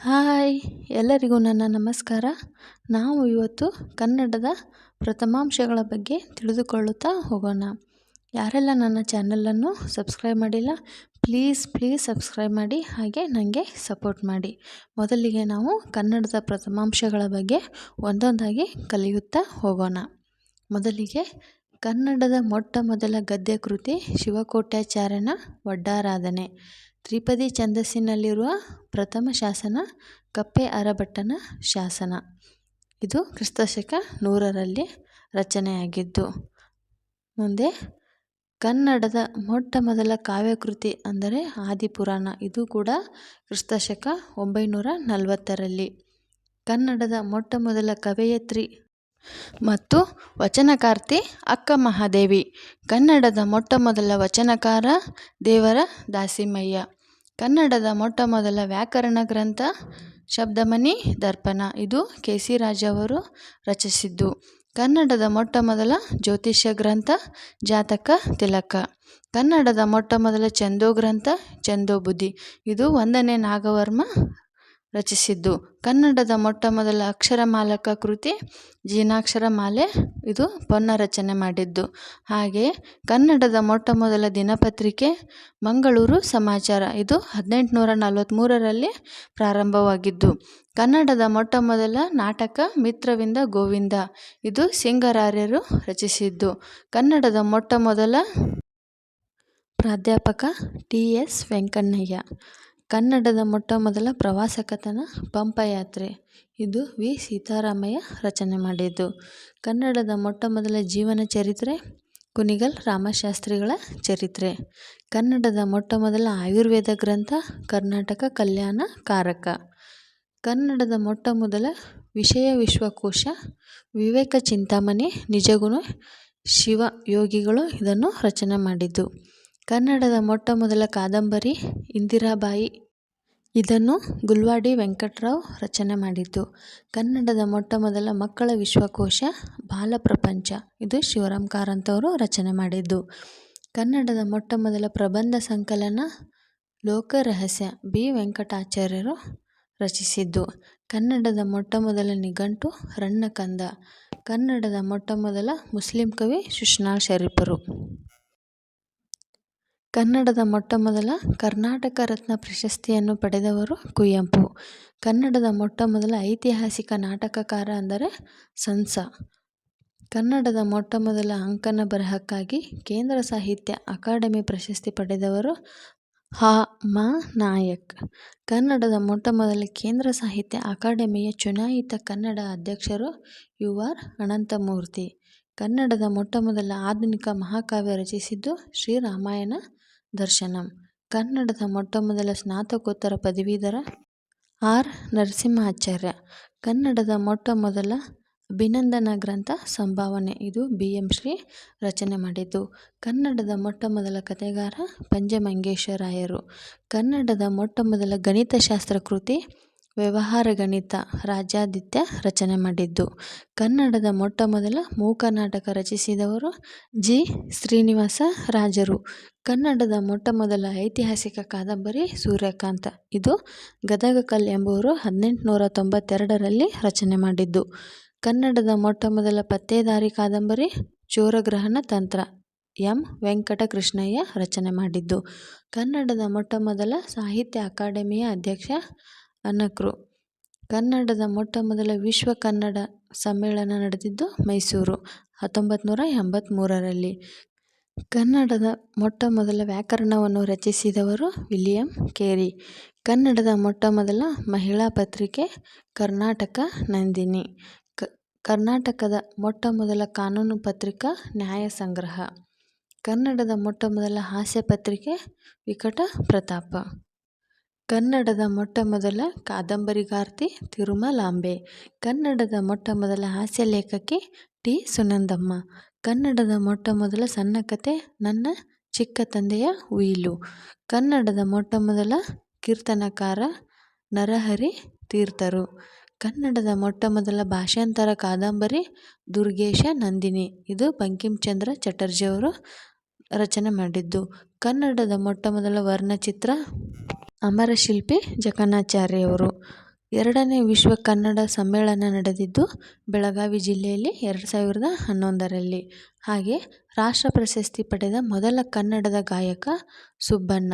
Hi, ಎಲ್ಲರಿಗೂ ನನ್ನ ನಮಸ್ಕಾರ. ನಾವು ಇವತ್ತು ಕನ್ನಡದ ಪ್ರಥಮಾಂಶಗಳ ಬಗ್ಗೆ ತಿಳಿದುಕೊಳ್ಳುತ್ತಾ ಹೋಗೋಣ. ಯಾರೆಲ್ಲ ನನ್ನ ಚಾನಲನ್ನು ಸಬ್ಸ್ಕ್ರೈಬ್ ಮಾಡಿಲ್ಲ, ಪ್ಲೀಸ್ ಪ್ಲೀಸ್ ಸಬ್ಸ್ಕ್ರೈಬ್ ಮಾಡಿ, ಹಾಗೆ ನನಗೆ ಸಪೋರ್ಟ್ ಮಾಡಿ. ಮೊದಲಿಗೆ ನಾವು ಕನ್ನಡದ ಪ್ರಥಮಾಂಶಗಳ ಬಗ್ಗೆ ಒಂದೊಂದಾಗಿ ಕಲಿಯುತ್ತಾ ಹೋಗೋಣ. ಮೊದಲಿಗೆ ಕನ್ನಡದ ಮೊಟ್ಟ ಮೊದಲ ಗದ್ಯ ಕೃತಿ ಶಿವಕೋಟ್ಯಾಚಾರ್ಯನ ಒಡ್ಡಾರಾಧನೆ ತ್ರಿಪದಿ ಛಂದಸ್ಸಿನಲ್ಲಿರುವ ಪ್ರಥಮ ಶಾಸನ ಕಪ್ಪೆ ಅರಭಟ್ಟನ ಶಾಸನ. ಇದು ಕ್ರಿಸ್ತಶಕ ನೂರರಲ್ಲಿ ರಚನೆಯಾಗಿದ್ದು, ಮುಂದೆ ಕನ್ನಡದ ಮೊಟ್ಟ ಮೊದಲ ಕಾವ್ಯಕೃತಿ ಅಂದರೆ ಆದಿಪುರಾಣ. ಇದು ಕೂಡ ಕ್ರಿಸ್ತಶಕ ಒಂಬೈನೂರ ನಲವತ್ತರಲ್ಲಿ. ಕನ್ನಡದ ಮೊಟ್ಟ ಮೊದಲ ಕವಯತ್ರಿ ಮತ್ತು ವಚನಕಾರ್ತಿ ಅಕ್ಕ ಮಹಾದೇವಿ. ಕನ್ನಡದ ಮೊಟ್ಟ ಮೊದಲ ವಚನಕಾರ ದೇವರ ದಾಸಿಮಯ್ಯ. ಕನ್ನಡದ ಮೊಟ್ಟ ಮೊದಲ ವ್ಯಾಕರಣ ಗ್ರಂಥ ಶಬ್ದಮನಿ ದರ್ಪಣ. ಇದು ಕೆ ಸಿ ರಾಜ ಅವರು ರಚಿಸಿದ್ದು. ಕನ್ನಡದ ಮೊಟ್ಟ ಮೊದಲ ಜ್ಯೋತಿಷ್ಯ ಗ್ರಂಥ ಜಾತಕ ತಿಲಕ. ಕನ್ನಡದ ಮೊಟ್ಟ ಮೊದಲ ಚಂದೋ ಗ್ರಂಥ ಚಂದೋಬುದ್ಧಿ ಇದು ಒಂದನೇ ನಾಗವರ್ಮ ರಚಿಸಿದ್ದು. ಕನ್ನಡದ ಮೊಟ್ಟ ಮೊದಲ ಅಕ್ಷರಮಾಲಕ ಕೃತಿ ಜೀನಾಕ್ಷರ ಮಾಲೆ ಇದು ಪೊನ್ನ ರಚನೆ ಮಾಡಿದ್ದು. ಹಾಗೆ ಕನ್ನಡದ ಮೊಟ್ಟ ಮೊದಲ ದಿನಪತ್ರಿಕೆ ಮಂಗಳೂರು ಸಮಾಚಾರ. ಇದು ಹದಿನೆಂಟುನೂರ ನಲವತ್ತ್ಮೂರರಲ್ಲಿ ಪ್ರಾರಂಭವಾಗಿದ್ದು. ಕನ್ನಡದ ಮೊಟ್ಟ ಮೊದಲ ನಾಟಕ ಮಿತ್ರವಿಂದ ಗೋವಿಂದ. ಇದು ಸಿಂಗರಾರ್ಯರು ರಚಿಸಿದ್ದು. ಕನ್ನಡದ ಮೊಟ್ಟ ಮೊದಲ ಪ್ರಾಧ್ಯಾಪಕ ಟಿ ಎಸ್ ವೆಂಕಣ್ಣಯ್ಯ. ಕನ್ನಡದ ಮೊಟ್ಟ ಮೊದಲ ಪ್ರವಾಸ ಕಥನ ಪಂಪಯಾತ್ರೆ. ಇದು ವಿ. ಸೀತಾರಾಮಯ್ಯ ರಚನೆ ಮಾಡಿದ್ದು. ಕನ್ನಡದ ಮೊಟ್ಟ ಮೊದಲ ಜೀವನ ಚರಿತ್ರೆ ಕುನಿಗಲ್ ರಾಮಶಾಸ್ತ್ರಿಗಳ ಚರಿತ್ರೆ. ಕನ್ನಡದ ಮೊಟ್ಟ ಮೊದಲ ಆಯುರ್ವೇದ ಗ್ರಂಥ ಕರ್ನಾಟಕ ಕಲ್ಯಾಣ ಕಾರಕ. ಕನ್ನಡದ ಮೊಟ್ಟ ಮೊದಲ ವಿಷಯ ವಿಶ್ವಕೋಶ ವಿವೇಕ ಚಿಂತಾಮಣಿ ನಿಜಗುಣ ಶಿವ ಯೋಗಿಗಳು ಇದನ್ನು ರಚನೆ ಮಾಡಿದ್ದು. ಕನ್ನಡದ ಮೊಟ್ಟ ಮೊದಲ ಕಾದಂಬರಿ ಇಂದಿರಾಬಾಯಿ ಇದನ್ನು ಗುಲ್ವಾಡಿ ವೆಂಕಟರಾವ್ ರಚನೆ ಮಾಡಿದ್ದು. ಕನ್ನಡದ ಮೊಟ್ಟ ಮೊದಲ ಮಕ್ಕಳ ವಿಶ್ವಕೋಶ ಬಾಲಪ್ರಪಂಚ. ಇದು ಶಿವರಾಮ್ ಕಾರಂತವರು ರಚನೆ ಮಾಡಿದ್ದು. ಕನ್ನಡದ ಮೊಟ್ಟ ಮೊದಲ ಪ್ರಬಂಧ ಸಂಕಲನ ಲೋಕ ರಹಸ್ಯ ಬಿ. ವೆಂಕಟಾಚಾರ್ಯರು ರಚಿಸಿದ್ದು. ಕನ್ನಡದ ಮೊಟ್ಟ ಮೊದಲ ನಿಘಂಟು ರನ್ನಕಂದ ಕನ್ನಡದ ಮೊಟ್ಟ ಮೊದಲ ಮುಸ್ಲಿಂ ಕವಿ ಸುಷ್ನಾ ಶರೀಫರು. ಕನ್ನಡದ ಮೊಟ್ಟಮೊದಲ ಕರ್ನಾಟಕ ರತ್ನ ಪ್ರಶಸ್ತಿಯನ್ನು ಪಡೆದವರು ಕುವೆಂಪು. ಕನ್ನಡದ ಮೊಟ್ಟಮೊದಲ ಐತಿಹಾಸಿಕ ನಾಟಕಕಾರ ಅಂದರೆ ಸಂಸ ಕನ್ನಡದ ಮೊಟ್ಟಮೊದಲ ಅಂಕನ ಬರಹಕ್ಕಾಗಿ ಕೇಂದ್ರ ಸಾಹಿತ್ಯ ಅಕಾಡೆಮಿ ಪ್ರಶಸ್ತಿ ಪಡೆದವರು ಹ ಮ ನಾಯಕ್. ಕನ್ನಡದ ಮೊಟ್ಟಮೊದಲ ಕೇಂದ್ರ ಸಾಹಿತ್ಯ ಅಕಾಡೆಮಿಯ ಚುನಾಯಿತ ಕನ್ನಡ ಅಧ್ಯಕ್ಷರು ಯು ಆರ್ ಅನಂತಮೂರ್ತಿ. ಕನ್ನಡದ ಮೊಟ್ಟಮೊದಲ ಆಧುನಿಕ ಮಹಾಕಾವ್ಯ ರಚಿಸಿದ್ದು ಶ್ರೀ ರಾಮಾಯಣ ದರ್ಶನಂ. ಕನ್ನಡದ ಮೊಟ್ಟ ಮೊದಲ ಸ್ನಾತಕೋತ್ತರ ಪದವೀಧರ ಆರ್. ನರಸಿಂಹಾಚಾರ್ಯ. ಕನ್ನಡದ ಮೊಟ್ಟ ಮೊದಲ ಅಭಿನಂದನ ಗ್ರಂಥ ಸಂಭಾವನೆ. ಇದು ಬಿ. ಎಂ. ಶ್ರೀ ರಚನೆ ಮಾಡಿದ್ದು. ಕನ್ನಡದ ಮೊಟ್ಟ ಮೊದಲ ಕಥೆಗಾರ ಪಂಜಮಂಗೇಶರಾಯರು ಕನ್ನಡದ ಮೊಟ್ಟ ಮೊದಲ ಗಣಿತಶಾಸ್ತ್ರ ಕೃತಿ ವ್ಯವಹಾರ ಗಣಿತ ರಾಜಾದಿತ್ಯ ರಚನೆ ಮಾಡಿದ್ದು. ಕನ್ನಡದ ಮೊಟ್ಟ ಮೊದಲ ಮೂಕ ನಾಟಕ ರಚಿಸಿದವರು ಜಿ. ಶ್ರೀನಿವಾಸ ರಾಜರು. ಕನ್ನಡದ ಮೊಟ್ಟ ಮೊದಲ ಐತಿಹಾಸಿಕ ಕಾದಂಬರಿ ಸೂರ್ಯಕಾಂತ. ಇದು ಗದಗಕಲ್ ಎಂಬುವರು ಹದಿನೆಂಟುನೂರ ತೊಂಬತ್ತೆರಡರಲ್ಲಿ ರಚನೆ ಮಾಡಿದ್ದು. ಕನ್ನಡದ ಮೊಟ್ಟ ಮೊದಲ ಪತ್ತೇದಾರಿ ಕಾದಂಬರಿ ಚೋರಗ್ರಹಣ ತಂತ್ರ. ಎಂ. ವೆಂಕಟಕೃಷ್ಣಯ್ಯ ರಚನೆ ಮಾಡಿದ್ದು. ಕನ್ನಡದ ಮೊಟ್ಟ ಮೊದಲ ಸಾಹಿತ್ಯ ಅಕಾಡೆಮಿಯ ಅಧ್ಯಕ್ಷ ಅನಕೃ ಕನ್ನಡದ ಮೊಟ್ಟ ಮೊದಲ ವಿಶ್ವ ಕನ್ನಡ ಸಮ್ಮೇಳನ ನಡೆದಿದ್ದು ಮೈಸೂರು ಹತ್ತೊಂಬತ್ತು ನೂರ ಎಂಬತ್ತ್ಮೂರರಲ್ಲಿ ಕನ್ನಡದ ಮೊಟ್ಟ ಮೊದಲ ವ್ಯಾಕರಣವನ್ನು ರಚಿಸಿದವರು ವಿಲಿಯಂ ಕೇರಿ. ಕನ್ನಡದ ಮೊಟ್ಟ ಮೊದಲ ಮಹಿಳಾ ಪತ್ರಿಕೆ ಕರ್ನಾಟಕ ನಂದಿನಿ. ಕರ್ನಾಟಕದ ಮೊಟ್ಟ ಮೊದಲ ಕಾನೂನು ಪತ್ರಿಕಾ ನ್ಯಾಯ ಸಂಗ್ರಹ. ಕನ್ನಡದ ಮೊಟ್ಟ ಮೊದಲ ಹಾಸ್ಯ ಪತ್ರಿಕೆ ವಿಕಟ ಪ್ರತಾಪ. ಕನ್ನಡದ ಮೊಟ್ಟ ಮೊದಲ ಕಾದಂಬರಿಗಾರ್ತಿ ತಿರುಮಲಾಂಬೆ. ಕನ್ನಡದ ಮೊಟ್ಟ ಮೊದಲ ಹಾಸ್ಯ ಲೇಖಕಿ ಟಿ. ಸುನಂದಮ್ಮ. ಕನ್ನಡದ ಮೊಟ್ಟ ಮೊದಲ ಸಣ್ಣ ಕತೆ ನನ್ನ ಚಿಕ್ಕ ತಂದೆಯ ಉಯಿಲು ಕನ್ನಡದ ಮೊಟ್ಟ ಮೊದಲ ಕೀರ್ತನಕಾರ ನರಹರಿ ತೀರ್ಥರು. ಕನ್ನಡದ ಮೊಟ್ಟ ಮೊದಲ ಭಾಷಾಂತರ ಕಾದಂಬರಿ ದುರ್ಗೇಶ ನಂದಿನಿ. ಇದು ಬಂಕಿಂಚಂದ್ರ ಚಟರ್ಜಿಯವರು ರಚನೆ ಮಾಡಿದ್ದು. ಕನ್ನಡದ ಮೊಟ್ಟ ಮೊದಲ ವರ್ಣಚಿತ್ರ ಅಮರಶಿಲ್ಪಿ ಜಕಣಾಚಾರ್ಯವರು ಎರಡನೇ ವಿಶ್ವ ಕನ್ನಡ ಸಮ್ಮೇಳನ ನಡೆದಿದ್ದು ಬೆಳಗಾವಿ ಜಿಲ್ಲೆಯಲ್ಲಿ ಎರಡು ಸಾವಿರದ ಹನ್ನೊಂದರಲ್ಲಿ. ಹಾಗೆ ರಾಷ್ಟ್ರ ಪ್ರಶಸ್ತಿ ಪಡೆದ ಮೊದಲ ಕನ್ನಡದ ಗಾಯಕ ಸುಬ್ಬಣ್ಣ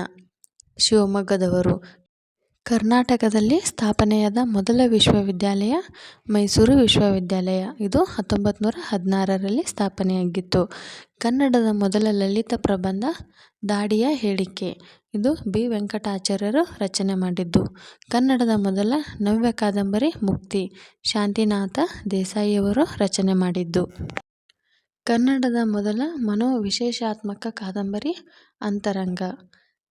ಶಿವಮೊಗ್ಗದವರು. ಕರ್ನಾಟಕದಲ್ಲಿ ಸ್ಥಾಪನೆಯಾದ ಮೊದಲ ವಿಶ್ವವಿದ್ಯಾಲಯ ಮೈಸೂರು ವಿಶ್ವವಿದ್ಯಾಲಯ. ಇದು ಹತ್ತೊಂಬತ್ತು ನೂರ ಹದಿನಾರರಲ್ಲಿ ಸ್ಥಾಪನೆಯಾಗಿತ್ತು. ಕನ್ನಡದ ಮೊದಲ ಲಲಿತ ಪ್ರಬಂಧ ದಾಡಿಯ ಹೇಳಿಕೆ. ಇದು ಬಿ. ವೆಂಕಟಾಚಾರ್ಯರು ರಚನೆ ಮಾಡಿದ್ದು. ಕನ್ನಡದ ಮೊದಲ ನವ್ಯ ಕಾದಂಬರಿ ಮುಕ್ತಿ, ಶಾಂತಿನಾಥ ದೇಸಾಯಿಯವರು ರಚನೆ ಮಾಡಿದ್ದು. ಕನ್ನಡದ ಮೊದಲ ಮನೋವಿಶೇಷಾತ್ಮಕ ಕಾದಂಬರಿ ಅಂತರಂಗ.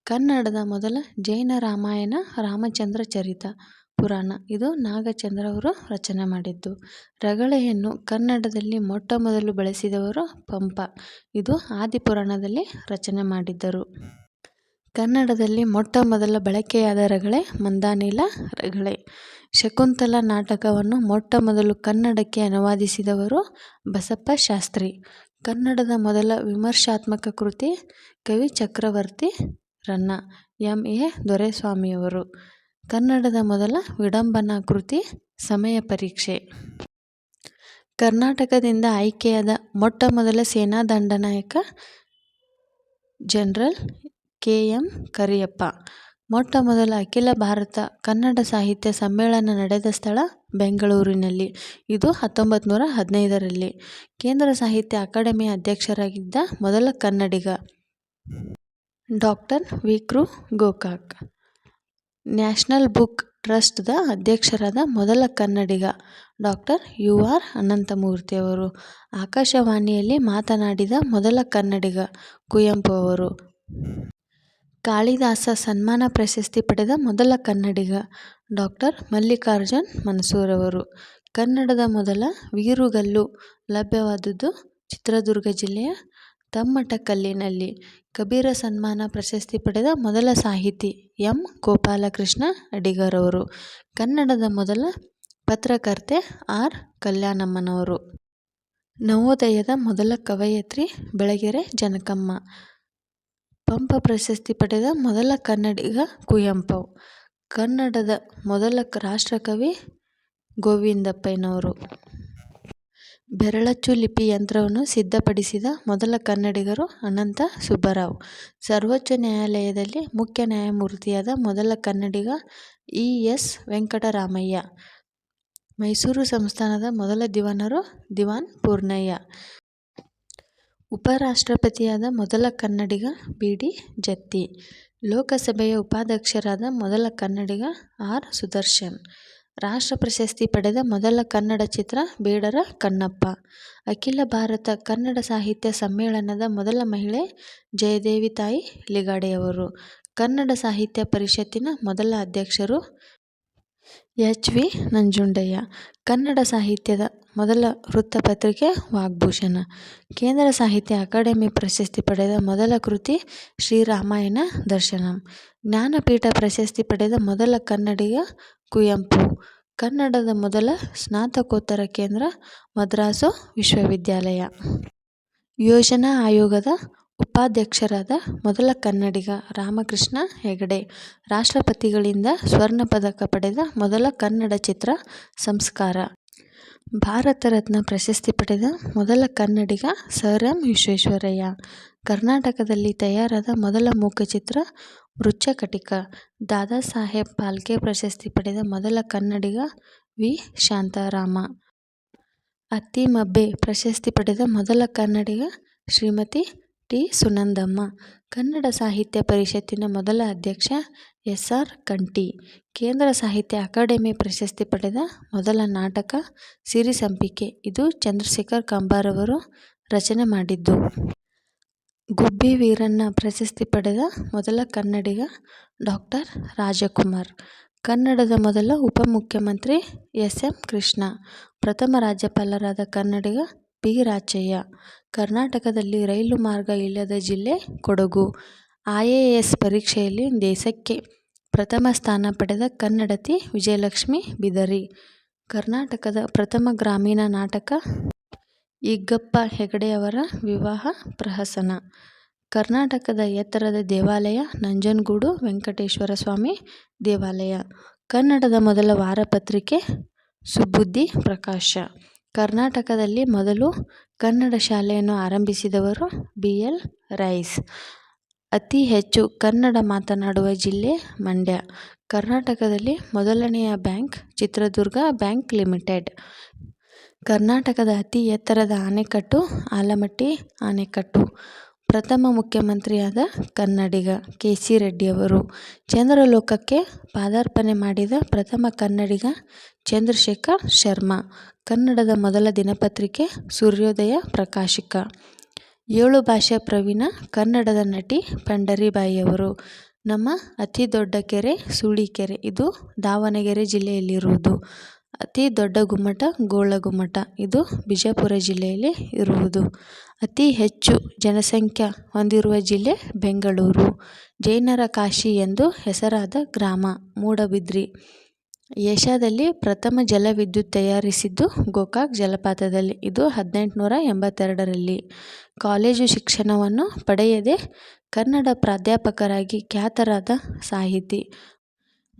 ಕನ್ನಡದ ಮೊದಲ ಜೈನ ರಾಮಾಯಣ ರಾಮಚಂದ್ರ ಚರಿತ. ಪುರಾಣ. ಇದು ನಾಗಚಂದ್ರ ಅವರು ರಚನೆ ಮಾಡಿದ್ದು. ರಗಳೆಯನ್ನು ಕನ್ನಡದಲ್ಲಿ ಮೊಟ್ಟ ಮೊದಲು ಬಳಸಿದವರು ಪಂಪ. ಇದು ಆದಿಪುರಾಣದಲ್ಲಿ ರಚನೆ ಮಾಡಿದ್ದರು. ಕನ್ನಡದಲ್ಲಿ ಮೊಟ್ಟ ಮೊದಲ ಬಳಕೆಯಾದ ರಗಳೆ ಮಂದಾನಿಲ ರಗಳೆ. ಶಕುಂತಲ ನಾಟಕವನ್ನು ಮೊಟ್ಟ ಮೊದಲು ಕನ್ನಡಕ್ಕೆ ಅನುವಾದಿಸಿದವರು ಬಸಪ್ಪ ಶಾಸ್ತ್ರಿ. ಕನ್ನಡದ ಮೊದಲ ವಿಮರ್ಶಾತ್ಮಕ ಕೃತಿ ಕವಿ ಚಕ್ರವರ್ತಿ ರನ್ನ. ಎಂ. ಎ. ದೊರೆಸ್ವಾಮಿಯವರು. ಕನ್ನಡದ ಮೊದಲ ವಿಡಂಬನಾ ಕೃತಿ, ಸಮಯ ಪರೀಕ್ಷೆ. ಕರ್ನಾಟಕದಿಂದ ಆಯ್ಕೆಯಾದ ಮೊಟ್ಟ ಮೊದಲ ಸೇನಾ ದಂಡನಾಯಕ ಜನರಲ್ ಕೆ. ಎಂ. ಕರಿಯಪ್ಪ. ಮೊಟ್ಟ ಮೊದಲ ಅಖಿಲ ಭಾರತ ಕನ್ನಡ ಸಾಹಿತ್ಯ ಸಮ್ಮೇಳನ ನಡೆದ ಸ್ಥಳ ಬೆಂಗಳೂರಿನಲ್ಲಿ. ಇದು ಹತ್ತೊಂಬತ್ತು ನೂರ ಹದಿನೈದರಲ್ಲಿ. ಕೇಂದ್ರ ಸಾಹಿತ್ಯ ಅಕಾಡೆಮಿ ಅಧ್ಯಕ್ಷರಾಗಿದ್ದ ಮೊದಲ ಕನ್ನಡಿಗ doctor Vikru Gokak. National book ಟ್ರಸ್ಟ್ದ ಅಧ್ಯಕ್ಷರಾದ ಮೊದಲ ಕನ್ನಡಿಗ ಡಾಕ್ಟರ್ ಯು ಆರ್ ಅನಂತಮೂರ್ತಿಯವರು ಆಕಾಶವಾಣಿಯಲ್ಲಿ ಮಾತನಾಡಿದ ಮೊದಲ ಕನ್ನಡಿಗ ಕುವೆಂಪು ಅವರು. ಕಾಳಿದಾಸ ಸನ್ಮಾನ ಪ್ರಶಸ್ತಿ ಪಡೆದ ಮೊದಲ ಕನ್ನಡಿಗ ಡಾಕ್ಟರ್ ಮಲ್ಲಿಕಾರ್ಜುನ್ ಮನಸೂರವರು. ಕನ್ನಡದ ಮೊದಲ ವೀರುಗಲ್ಲು ಲಭ್ಯವಾದದ್ದು ಚಿತ್ರದುರ್ಗ ಜಿಲ್ಲೆಯ ತಮ್ಮಟಕಲ್ಲಿನಲ್ಲಿ. ಕಬೀರ ಸನ್ಮಾನ ಪ್ರಶಸ್ತಿ ಪಡೆದ ಮೊದಲ ಸಾಹಿತಿ ಎಂ. ಗೋಪಾಲಕೃಷ್ಣ ಅಡಿಗರವರು. ಕನ್ನಡದ ಮೊದಲ ಪತ್ರಕರ್ತೆ ಆರ್. ಕಲ್ಯಾಣಮ್ಮನವರು. ನವೋದಯದ ಮೊದಲ ಕವಯತ್ರಿ ಬೆಳಗೆರೆ ಜನಕಮ್ಮ. ಪಂಪ ಪ್ರಶಸ್ತಿ ಪಡೆದ ಮೊದಲ ಕನ್ನಡಿಗ ಕುವೆಂಪು ಕನ್ನಡದ ಮೊದಲ ರಾಷ್ಟ್ರಕವಿ ಗೋವಿಂದಪ್ಪನವರು. ಬೆರಳಚ್ಚು ಲಿಪಿ ಯಂತ್ರವನ್ನು ಸಿದ್ಧಪಡಿಸಿದ ಮೊದಲ ಕನ್ನಡಿಗರು ಅನಂತ ಸುಬ್ಬರಾವ್. ಸರ್ವೋಚ್ಚ ನ್ಯಾಯಾಲಯದಲ್ಲಿ ಮುಖ್ಯ ನ್ಯಾಯಮೂರ್ತಿಯಾದ ಮೊದಲ ಕನ್ನಡಿಗ ಇ ಎಸ್ ವೆಂಕಟರಾಮಯ್ಯ. ಮೈಸೂರು ಸಂಸ್ಥಾನದ ಮೊದಲ ದಿವಾನರು ದಿವಾನ್ ಪೂರ್ಣಯ್ಯ. ಉಪರಾಷ್ಟ್ರಪತಿಯಾದ ಮೊದಲ ಕನ್ನಡಿಗ ಬಿ ಡಿ ಜತ್ತಿ. ಲೋಕಸಭೆಯ ಉಪಾಧ್ಯಕ್ಷರಾದ ಮೊದಲ ಕನ್ನಡಿಗ ಆರ್ ಸುದರ್ಶನ್. ರಾಷ್ಟ್ರ ಪ್ರಶಸ್ತಿ ಪಡೆದ ಮೊದಲ ಕನ್ನಡ ಚಿತ್ರ ಬೇಡರ ಕಣ್ಣಪ್ಪ. ಅಖಿಲ ಭಾರತ ಕನ್ನಡ ಸಾಹಿತ್ಯ ಸಮ್ಮೇಳನದ ಮೊದಲ ಮಹಿಳೆ ಜಯದೇವಿ ತಾಯಿ ಲಿಗಾಡೆಯವರು. ಕನ್ನಡ ಸಾಹಿತ್ಯ ಪರಿಷತ್ತಿನ ಮೊದಲ ಅಧ್ಯಕ್ಷರು ಎಚ್ ವಿ ನಂಜುಂಡಯ್ಯ. ಕನ್ನಡ ಸಾಹಿತ್ಯದ ಮೊದಲ ವೃತ್ತಪತ್ರಿಕೆ ವಾಗ್ಭೂಷಣ. ಕೇಂದ್ರ ಸಾಹಿತ್ಯ ಅಕಾಡೆಮಿ ಪ್ರಶಸ್ತಿ ಪಡೆದ ಮೊದಲ ಕೃತಿ ಶ್ರೀರಾಮಾಯಣ ದರ್ಶನಂ. ಜ್ಞಾನಪೀಠ ಪ್ರಶಸ್ತಿ ಪಡೆದ ಮೊದಲ ಕನ್ನಡಿಗ ಕುವೆಂಪು. ಕನ್ನಡದ ಮೊದಲ ಸ್ನಾತಕೋತ್ತರ ಕೇಂದ್ರ ಮದ್ರಾಸು ವಿಶ್ವವಿದ್ಯಾಲಯ. ಯೋಜನಾ ಆಯೋಗದ ಉಪಾಧ್ಯಕ್ಷರಾದ ಮೊದಲ ಕನ್ನಡಿಗ ರಾಮಕೃಷ್ಣ ಹೆಗಡೆ. ರಾಷ್ಟ್ರಪತಿಗಳಿಂದ ಸ್ವರ್ಣ ಪದಕ ಪಡೆದ ಮೊದಲ ಕನ್ನಡ ಚಿತ್ರ ಸಂಸ್ಕಾರ. ಭಾರತ ರತ್ನ ಪ್ರಶಸ್ತಿ ಪಡೆದ ಮೊದಲ ಕನ್ನಡಿಗ ಸರ್ ಎಂ ವಿಶ್ವೇಶ್ವರಯ್ಯ. ಕರ್ನಾಟಕದಲ್ಲಿ ತಯಾರಾದ ಮೊದಲ ಮೂಕಚಿತ್ರ ವೃಚ್ಚಕಟಿಕ. ದಾದಾ ಸಾಹೇಬ್ ಪಾಲ್ಕೆ ಪ್ರಶಸ್ತಿ ಪಡೆದ ಮೊದಲ ಕನ್ನಡಿಗ ವಿ. ಶಾಂತಾರಾಮ. ಅತ್ತಿಮಬ್ಬೆ ಪ್ರಶಸ್ತಿ ಪಡೆದ ಮೊದಲ ಕನ್ನಡಿಗ ಶ್ರೀಮತಿ ಟಿ. ಸುನಂದಮ್ಮ. ಕನ್ನಡ ಸಾಹಿತ್ಯ ಪರಿಷತ್ತಿನ ಮೊದಲ ಅಧ್ಯಕ್ಷ ಎಸ್ ಆರ್ ಕಂಠಿ, ಕೇಂದ್ರ ಸಾಹಿತ್ಯ ಅಕಾಡೆಮಿ ಪ್ರಶಸ್ತಿ ಪಡೆದ ಮೊದಲ ನಾಟಕ ಸಿರಿಸಂಪಿಗೆ ಇದು ಚಂದ್ರಶೇಖರ್ ಕಂಬಾರವರು ರಚನೆ ಮಾಡಿದ್ದು. ಗುಬ್ಬಿ ವೀರಣ್ಣ ಪ್ರಶಸ್ತಿ ಪಡೆದ ಮೊದಲ ಕನ್ನಡಿಗ ಡಾಕ್ಟರ್ ರಾಜಕುಮಾರ್. ಕನ್ನಡದ ಮೊದಲ ಉಪಮುಖ್ಯಮಂತ್ರಿ ಎಸ್. ಎಂ. ಕೃಷ್ಣ. ಪ್ರಥಮ ರಾಜ್ಯಪಾಲರಾದ ಕನ್ನಡಿಗ ಪಿ. ರಾಚಯ್ಯ. ಕರ್ನಾಟಕದಲ್ಲಿ ರೈಲು ಮಾರ್ಗ ಇಲ್ಲದ ಜಿಲ್ಲೆ ಕೊಡಗು. ಐಎಎಸ್ ಪರೀಕ್ಷೆಯಲ್ಲಿ ದೇಶಕ್ಕೆ ಪ್ರಥಮ ಸ್ಥಾನ ಪಡೆದ ಕನ್ನಡತಿ ವಿಜಯಲಕ್ಷ್ಮಿ ಬಿದರಿ. ಕರ್ನಾಟಕದ ಪ್ರಥಮ ಗ್ರಾಮೀಣ ನಾಟಕ ಇಗ್ಗಪ್ಪ ಹೆಗಡೆಯವರ ವಿವಾಹ ಪ್ರಹಸನ. ಕರ್ನಾಟಕದ ಎತ್ತರದ ದೇವಾಲಯ ನಂಜನಗೂಡು ವೆಂಕಟೇಶ್ವರ ಸ್ವಾಮಿ ದೇವಾಲಯ. ಕನ್ನಡದ ಮೊದಲ ವಾರಪತ್ರಿಕೆ ಸುಬುದ್ದಿ ಪ್ರಕಾಶ. ಕರ್ನಾಟಕದಲ್ಲಿ ಮೊದಲು ಕನ್ನಡ ಶಾಲೆಯನ್ನು ಆರಂಭಿಸಿದವರು ಬಿ ಎಲ್ ರೈಸ್. ಅತಿ ಹೆಚ್ಚು ಕನ್ನಡ ಮಾತನಾಡುವ ಜಿಲ್ಲೆ ಮಂಡ್ಯ. ಕರ್ನಾಟಕದಲ್ಲಿ ಮೊದಲನೆಯ ಬ್ಯಾಂಕ್ ಚಿತ್ರದುರ್ಗ ಬ್ಯಾಂಕ್ ಲಿಮಿಟೆಡ್. ಕರ್ನಾಟಕದ ಅತಿ ಎತ್ತರದ ಅಣೆಕಟ್ಟು ಆಲಮಟ್ಟಿ ಅಣೆಕಟ್ಟು ಪ್ರಥಮ ಮುಖ್ಯಮಂತ್ರಿಯಾದ ಕನ್ನಡಿಗ ಕೆ ಸಿ ರೆಡ್ಡಿಯವರು ಚಂದ್ರಲೋಕಕ್ಕೆ ಪಾದಾರ್ಪಣೆ ಮಾಡಿದ ಪ್ರಥಮ ಕನ್ನಡಿಗ ಚಂದ್ರಶೇಖರ್ ಶರ್ಮ. ಕನ್ನಡದ ಮೊದಲ ದಿನಪತ್ರಿಕೆ ಸೂರ್ಯೋದಯ ಪ್ರಕಾಶಿಕ. ಏಳು ಭಾಷೆ ಪ್ರವೀಣ, ಕನ್ನಡದ ನಟಿ ಪಂಡರಿಬಾಯಿಯವರು. ನಮ್ಮ ಅತಿ ದೊಡ್ಡ ಕೆರೆ ಸೂಳಿಕೆರೆ ಇದು ದಾವಣಗೆರೆ ಜಿಲ್ಲೆಯಲ್ಲಿರುವುದು. ಅತಿ ದೊಡ್ಡ ಗುಮ್ಮಟ ಗೋಳಗುಮ್ಮಟ ಇದು ಬಿಜಾಪುರ ಜಿಲ್ಲೆಯಲ್ಲಿ ಇರುವುದು. ಅತಿ ಹೆಚ್ಚು ಜನಸಂಖ್ಯೆ ಹೊಂದಿರುವ ಜಿಲ್ಲೆ ಬೆಂಗಳೂರು. ಜೈನರ ಕಾಶಿ ಎಂದು ಹೆಸರಾದ ಗ್ರಾಮ. ಮೂಡಬಿದ್ರಿ. ಏಷ್ಯಾದಲ್ಲಿ ಪ್ರಥಮ ಜಲವಿದ್ಯುತ್ ತಯಾರಿಸಿದ್ದು ಗೋಕಾಕ್ ಜಲಪಾತದಲ್ಲಿ. ಇದು ಹದಿನೆಂಟುನೂರ ಎಂಬತ್ತೆರಡರಲ್ಲಿ. ಕಾಲೇಜು ಶಿಕ್ಷಣವನ್ನು ಪಡೆಯದೆ ಕನ್ನಡ ಪ್ರಾಧ್ಯಾಪಕರಾಗಿ ಖ್ಯಾತರಾದ ಸಾಹಿತಿ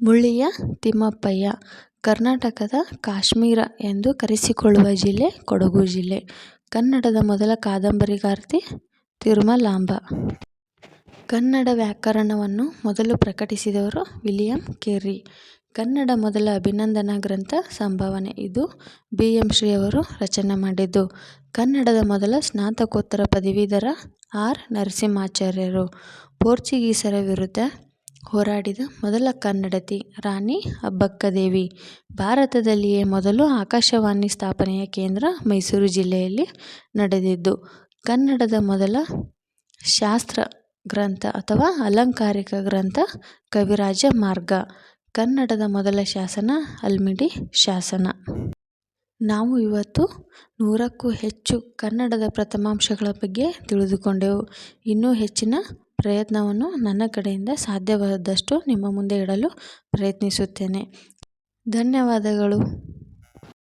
ಮುಳ್ಳಿಯ ತಿಮ್ಮಪ್ಪಯ್ಯ, ಕರ್ನಾಟಕದ ಕಾಶ್ಮೀರ ಎಂದು ಕರೆಸಿಕೊಳ್ಳುವ ಜಿಲ್ಲೆ ಕೊಡಗು ಜಿಲ್ಲೆ. ಕನ್ನಡದ ಮೊದಲ ಕಾದಂಬರಿಗಾರ್ತಿ ತಿರುಮಲಾಂಬ. ಕನ್ನಡ ವ್ಯಾಕರಣವನ್ನು ಮೊದಲು ಪ್ರಕಟಿಸಿದವರು ವಿಲಿಯಂ ಕೇರಿ ಕನ್ನಡ ಮೊದಲ ಅಭಿನಂದನಾ ಗ್ರಂಥ ಸಂಭಾವನೆ ಇದು. ಬಿ. ಎಂ. ಶ್ರೀಯವರು ರಚನೆ ಮಾಡಿದ್ದು. ಕನ್ನಡದ ಮೊದಲ ಸ್ನಾತಕೋತ್ತರ ಪದವೀಧರ ಆರ್. ನರಸಿಂಹಾಚಾರ್ಯರು. ಪೋರ್ಚುಗೀಸರ ವಿರುದ್ಧ ಹೋರಾಡಿದ ಮೊದಲ ಕನ್ನಡತಿ ರಾಣಿ ಅಬ್ಬಕ್ಕದೇವಿ ಭಾರತದಲ್ಲಿಯೇ ಮೊದಲು ಆಕಾಶವಾಣಿ ಸ್ಥಾಪನೆಯ ಕೇಂದ್ರ ಮೈಸೂರು ಜಿಲ್ಲೆಯಲ್ಲಿ ನಡೆದಿದ್ದು. ಕನ್ನಡದ ಮೊದಲ ಶಾಸ್ತ್ರ ಗ್ರಂಥ ಅಥವಾ ಅಲಂಕಾರಿಕ ಗ್ರಂಥ ಕವಿರಾಜ ಮಾರ್ಗ. ಕನ್ನಡದ ಮೊದಲ ಶಾಸನ ಅಲ್ಮಿಡಿ ಶಾಸನ. ನಾವು ಇವತ್ತು ನೂರಕ್ಕೂ ಹೆಚ್ಚು ಕನ್ನಡದ ಪ್ರಥಮಾಂಶಗಳ ಬಗ್ಗೆ ತಿಳಿದುಕೊಂಡೆವು. ಇನ್ನೂ ಹೆಚ್ಚಿನ ಪ್ರಯತ್ನವನ್ನು ನನ್ನ ಕಡೆಯಿಂದ ಸಾಧ್ಯವಾದಷ್ಟು ನಿಮ್ಮ ಮುಂದೆ ಇಡಲು ಪ್ರಯತ್ನಿಸುತ್ತೇನೆ. ಧನ್ಯವಾದಗಳು.